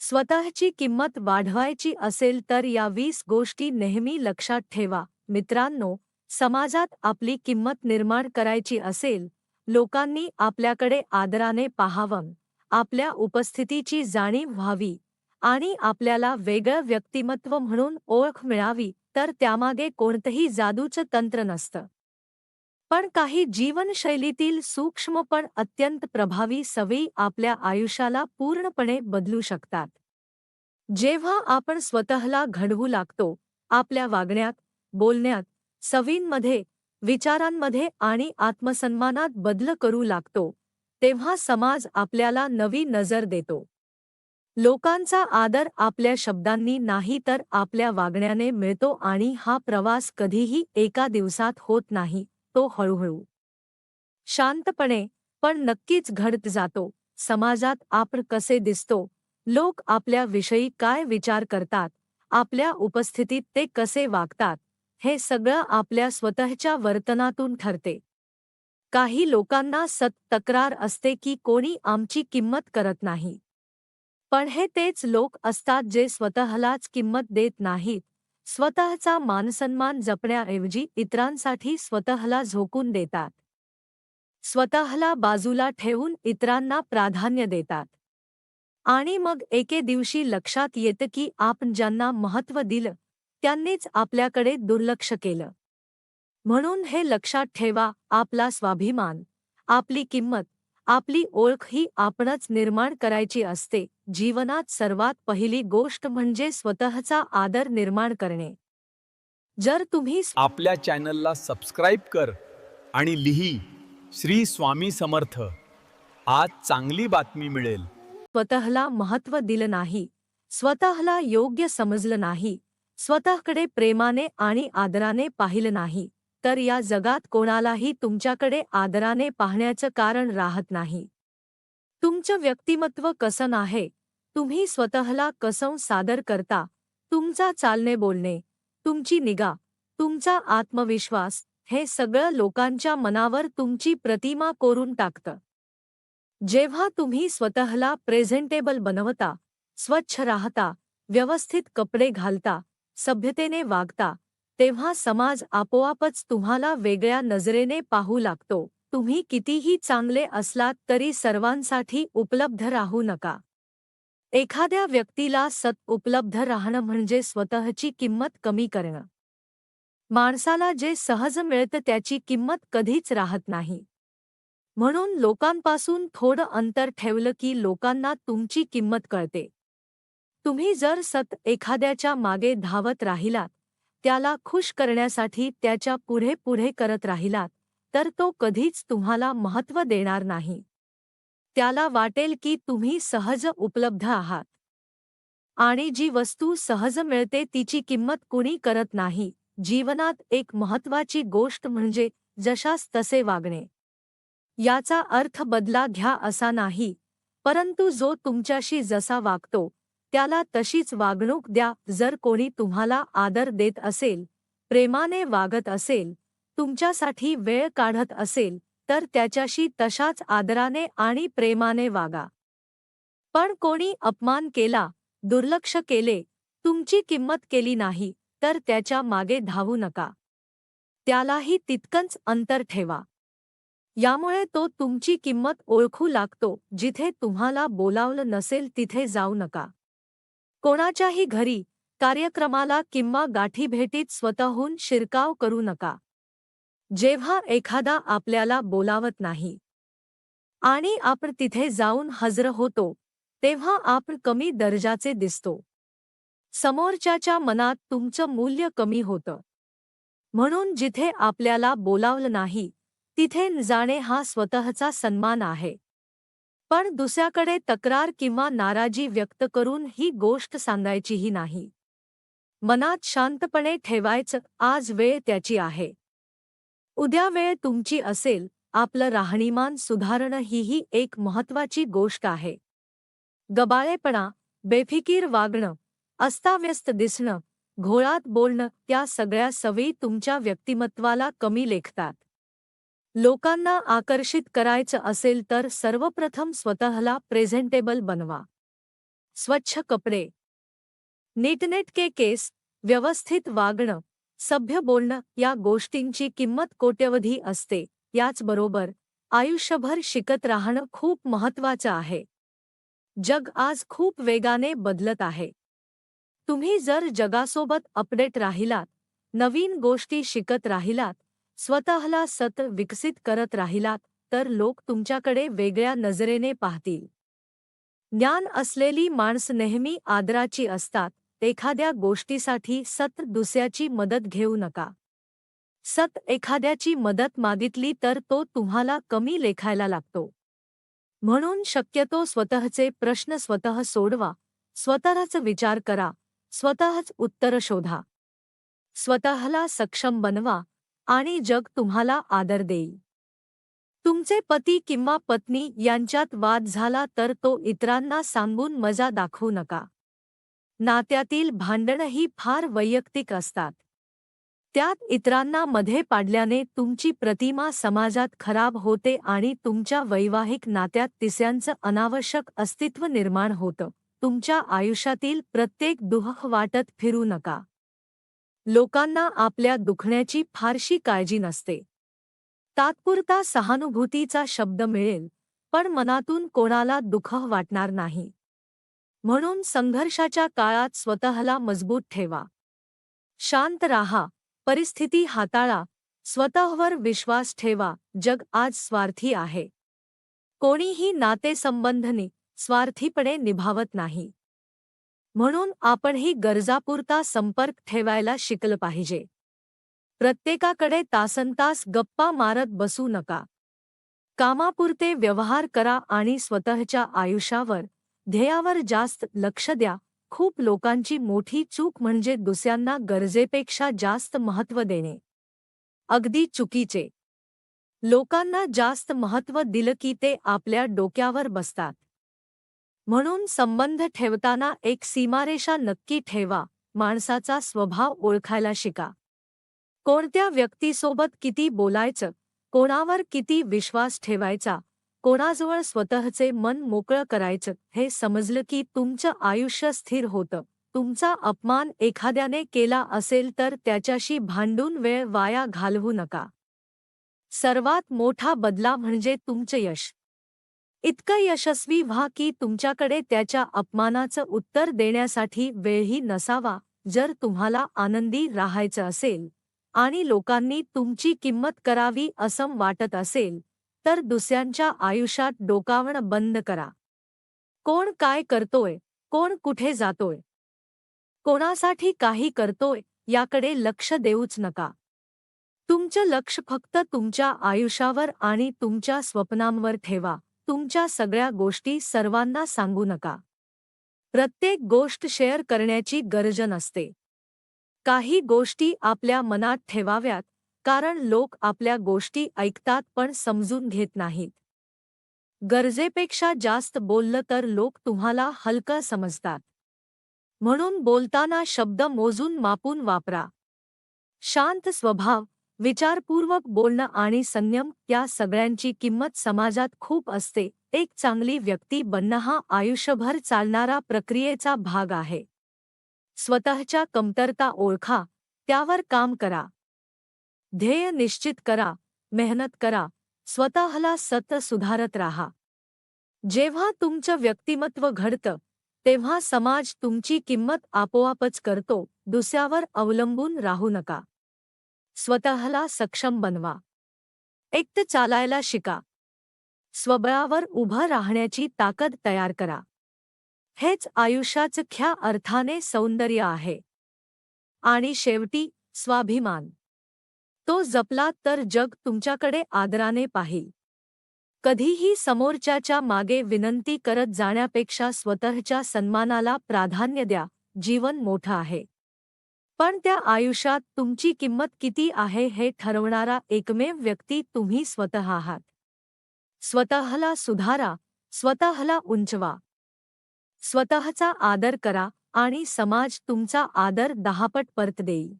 स्वतःची किंमत वाढवायची असेल तर या वीस गोष्टी नेहमी लक्षात ठेवा. मित्रांनो समाजात आपली किंमत निर्माण करायची असेल लोकांनी आपल्याकडे आदराने पाहावं. आपल्या उपस्थितीची जाणीव व्हावी आणि आपल्याला वेगळं व्यक्तिमत्व म्हणून ओळख मिळावी तर त्यामागे कोणतंही जादूचं तंत्र नसतं. पण काही जीवनशैलीतील सूक्ष्म पण अत्यंत प्रभावी सवयी आपल्या आयुष्याला पूर्णपणे बदलू शकतात. जेव्हा आपण स्वतःला घडवू लागतो आपल्या वागण्यात बोलण्यात सवींमध्ये विचारांमध्ये आणि आत्मसन्मानात बदल करू लागतो तेव्हा समाज आपल्याला नवी नजर देतो. लोकांचा आदर आपल्या शब्दांनी नाही तर आपल्या वागण्याने मिळतो आणि हा प्रवास कधीही एका दिवसात होत नाही. तो हळूहळू. शांतपणे पण नक्कीच घडत जातो. समाजात आपण कसे दिसतो? लोक आपल्याविषयी काय विचार करतात? आपल्या उपस्थितीत ते कसे वागतात? हे सगळं आपल्या स्वतःच्या वर्तनातून ठरते. काही लोकांना सत तक्रार असते की कोणी आमची किंमत करत नाही. पण हे तेच लोक असतात जे स्वतःलाच किंमत देत नाहीत. स्वतःचा मानसन्मान जपण्याऐवजी इतरांसाठी स्वतःला झोकून देतात. स्वतःला बाजूला ठेवून इतरांना प्राधान्य देतात. आणि मग एके दिवशी लक्षात येतं की आपण ज्यांना महत्त्व दिलं त्यांनीच आपल्याकडे दुर्लक्ष केलं. म्हणून हे लक्षात ठेवा आपला स्वाभिमान आपली किंमत आपली ओळख ही आपणच निर्माण करायची असते. जीवनात सर्वात पहिली गोष्ट म्हणजे स्वतःचा आदर निर्माण करणे. जर तुम्ही आपल्या चॅनलला सबस्क्राईब कर आणि लिही श्री स्वामी समर्थ. आज चांगली बातमी मिळेल. स्वतःला महत्त्व दिलं नाही. स्वतःला योग्य समजलं नाही. स्वतःकडे प्रेमाने आणि आदराने पाहिलं नाही. तर या जगात कोणालाही तुमच्याकडे आदराने पाहण्याचं कारण राहत नाही. तुमचं व्यक्तिमत्व कसं आहे तुम्ही स्वतःला कसं सादर करता तुमचा चालणे बोलणे तुमची निगा तुमचा आत्मविश्वास हे सगळं लोकांच्या मनावर तुमची प्रतिमा कोरून टाकतं. जेव्हा तुम्ही स्वतःला प्रेझेंटेबल बनवता स्वच्छ राहता व्यवस्थित कपडे घालता सभ्यतेने वागता तेव्हा समाज आपोआपच तुम्हाला वेगळ्या नजरेने पाहू लागतो. तुम्ही कितीही चांगले असलात तरी सर्वांसाठी उपलब्ध राहू नका. एखाद्या व्यक्तीला सत उपलब्ध राहणं म्हणजे स्वतःची किंमत कमी करणं. माणसाला जे सहज मिळतं त्याची किंमत कधीच राहत नाही. म्हणून लोकांपासून थोडं अंतर ठेवलं की लोकांना तुमची किंमत कळते. तुम्ही जर सत एखाद्याच्या मागे धावत राहिलात त्याला खुश करण्यासाठी त्याच्या पुढे पुढे करत राहिलात तर तो कधीच तुम्हाला महत्त्व देणार नाही. त्याला वाटेल की तुम्ही सहज उपलब्ध आहात. आणि जी वस्तू सहज मिळते तिची किंमत कुणी करत नाही जीवनात एक महत्त्वाची गोष्ट म्हणजे जशास तसे वागणे. याचा अर्थ बदला घ्या असा नाही परंतु जो तुमच्याशी जसा वागतो त्याला तशीच वागणूक द्या जर कोणी तुम्हाला आदर देत असेल प्रेमाने वागत असेल तुमच्यासाठी वेळ काढत असेल तर त्याच्याशी तशाच आदराने आणि प्रेमाने वागा. पण कोणी अपमान केला दुर्लक्ष केले तुमची किंमत केली नाही तर त्याच्यामागे धावू नका. त्यालाही तितकंच अंतर ठेवा. यामुळे तो तुमची किंमत ओळखू लागतो जिथे तुम्हाला बोलावलं नसेल तिथे जाऊ नका. कोणाच्याही घरी कार्यक्रमाला किंवा गाठीभेटीत स्वतःहून शिरकाव करू नका. जेव्हा एखादा आपल्याला बोलावत नाही आणि आपण तिथे जाऊन हजर होतो तेव्हा आपण कमी दर्जाचे दिसतो. समोरच्याच्या मनात तुमचं मूल्य कमी होतं. म्हणून जिथे आपल्याला बोलावलं नाही तिथे जाणे हा स्वतःचा सन्मान आहे. पण दुसऱ्याकडे तक्रार किंवा नाराजी व्यक्त करून ही गोष्ट सांगायचीही नाही. मनात शांतपणे ठेवायचं आज वेळ त्याची आहे. उद्या वेळ तुमची असेल आपलं राहणीमान सुधारणं हीही एक महत्वाची गोष्ट आहे. गबाळेपणा बेफिकीर वागणं अस्ताव्यस्त दिसणं घोळात बोलणं त्या सगळ्या सवयी तुमच्या व्यक्तिमत्वाला कमी लेखतात. लोकांना आकर्षित करायचं असेल तर सर्वप्रथम स्वतःला प्रेझेंटेबल बनवा. स्वच्छ कपडे. नीटनेटके केस व्यवस्थित वागणं सभ्य बोलणं या गोष्टींची किंमत कोट्यवधी असते याचबरोबर आयुष्यभर शिकत राहणं खूप महत्वाचं आहे. जग आज खूप वेगाने बदलत आहे. तुम्ही जर जगासोबत अपडेट राहिलात नवीन गोष्टी शिकत राहिलात स्वतःला सत विकसित करत राहिलात तर लोक तुमच्याकडे वेगळ्या नजरेने पाहतील. ज्ञान असलेली माणसं नेहमी आदराची असतात एखाद्या गोष्टीसाठी सत दुसऱ्याची मदत घेऊ नका. सत एखाद्याची मदत मागितली तर तो तुम्हाला कमी लेखायला लागतो. म्हणून शक्यतो स्वतःचे प्रश्न स्वतः सोडवा स्वतःच विचार करा स्वतःच उत्तर शोधा. स्वतःला सक्षम बनवा आणि जग तुम्हाला आदर देईल. तुमचे पती किंवा पत्नी यांच्यात वाद झाला तर तो इतरांना सांगून मजा दाखवू नका. नात्यातील भांडणही फार वैयक्तिक असतात. त्यात इतरांना मध्ये पाडल्याने तुमची प्रतिमा समाजात खराब होते आणि तुमच्या वैवाहिक नात्यात तिसऱ्यांचं अनावश्यक अस्तित्व निर्माण होतं. तुमच्या आयुष्यातील प्रत्येक दुःख वाटत फिरू नका. लोकांना आपल्या दुखण्याची फारशी काळजी नसते. तात्पुरता सहानुभूतीचा शब्द मिळेल पण मनातून कोणाला दुखः वाटणार नाही. म्हणून संघर्षाच्या काळात स्वतःला मजबूत ठेवा. शांत राहा परिस्थिती हाताळा स्वतःवर विश्वास ठेवा जग आज स्वार्थी आहे. कोणीही नातेसंबंधनी स्वार्थीपणे निभावत नाही. म्हणून आपणही गरजापुरता संपर्क ठेवायला शिकलं पाहिजे. प्रत्येकाकडे तासनतास गप्पा मारत बसू नका. कामापुरते व्यवहार करा आणि स्वतःच्या आयुष्यावर ध्येयावर जास्त लक्ष द्या. खूप लोकांची मोठी चूक म्हणजे दुसऱ्यांना गरजेपेक्षा जास्त महत्त्व देणे. अगदी चुकीचे. लोकांना जास्त महत्त्व दिलं की ते आपल्या डोक्यावर बसतात. म्हणून संबंध ठेवताना एक सीमारेषा नक्की ठेवा माणसाचा स्वभाव ओळखायला शिका. कोणत्या व्यक्तीसोबत किती बोलायचं कोणावर किती विश्वास ठेवायचा कोणाजवळ स्वतःचे मन मोकळं करायचं हे समजलं की तुमचं आयुष्य स्थिर होतं. तुमचा अपमान एखाद्याने केला असेल तर त्याच्याशी भांडून वेळ वाया घालवू नका. सर्वात मोठा बदला म्हणजे तुमचं यश. इतकं यशस्वी व्हा की तुमच्याकडे त्याच्या अपमानाचं उत्तर देण्यासाठी वेळही नसावा जर तुम्हाला आनंदी राहायचं असेल आणि लोकांनी तुमची किंमत करावी असं वाटत असेल तर दुसऱ्यांच्या आयुष्यात डोकावण बंद करा. कोण काय करतोय कोण कुठे जातोय कोणासाठी काही करतोय याकडे लक्ष देऊच नका. तुमचं लक्ष फक्त तुमच्या आयुष्यावर आणि तुमच्या स्वप्नांवर ठेवा. तुमच्या सगळ्या गोष्टी सर्वांना सांगू नका. प्रत्येक गोष्ट शेअर करण्याची गरज नसते. काही गोष्टी आपल्या मनात ठेवाव्यात कारण लोक आपल्या गोष्टी ऐकतात पण समजून घेत नाहीत. गरजेपेक्षा जास्त बोललं तर लोक तुम्हाला हलकं समजतात. म्हणून बोलताना शब्द मोजून मापून वापरा. शांत स्वभाव विचारपूर्वक बोलणं आणि संयम या सगळ्यांची किंमत समाजात खूप असते. एक चांगली व्यक्ती बनणं हा आयुष्यभर चालणारा प्रक्रियेचा भाग आहे. स्वतःच्या कमतरता ओळखा त्यावर काम करा. ध्येय निश्चित करा मेहनत करा स्वतःला सत सुधारत राहा. जेव्हा तुमचं व्यक्तिमत्व घडतं तेव्हा समाज तुमची किंमत आपोआपच करतो दुसऱ्यावर अवलंबून राहू नका. स्वतःला सक्षम बनवा. एकट चालायला शिका. स्वबळावर उभं राहण्याची ताकद तयार करा. हेच आयुष्याचं ख्या अर्थाने सौंदर्य आहे. आणि शेवटी स्वाभिमान. तो जपला तर जग तुमच्याकडे आदराने पाहिल. कधीही समोरच्याच्या मागे विनंती करत जाण्यापेक्षा स्वतःच्या सन्मानाला प्राधान्य द्या. जीवन मोठं आहे. पण त्या आयुष्यात तुमची किंमत किती आहे हे ठरवणारा एकमेव व्यक्ती तुम्ही स्वतः आहात. स्वतःला सुधारा स्वतःला उंचवा. स्वतःचा आदर करा आणि समाज तुमचा आदर दहापट परत देईल.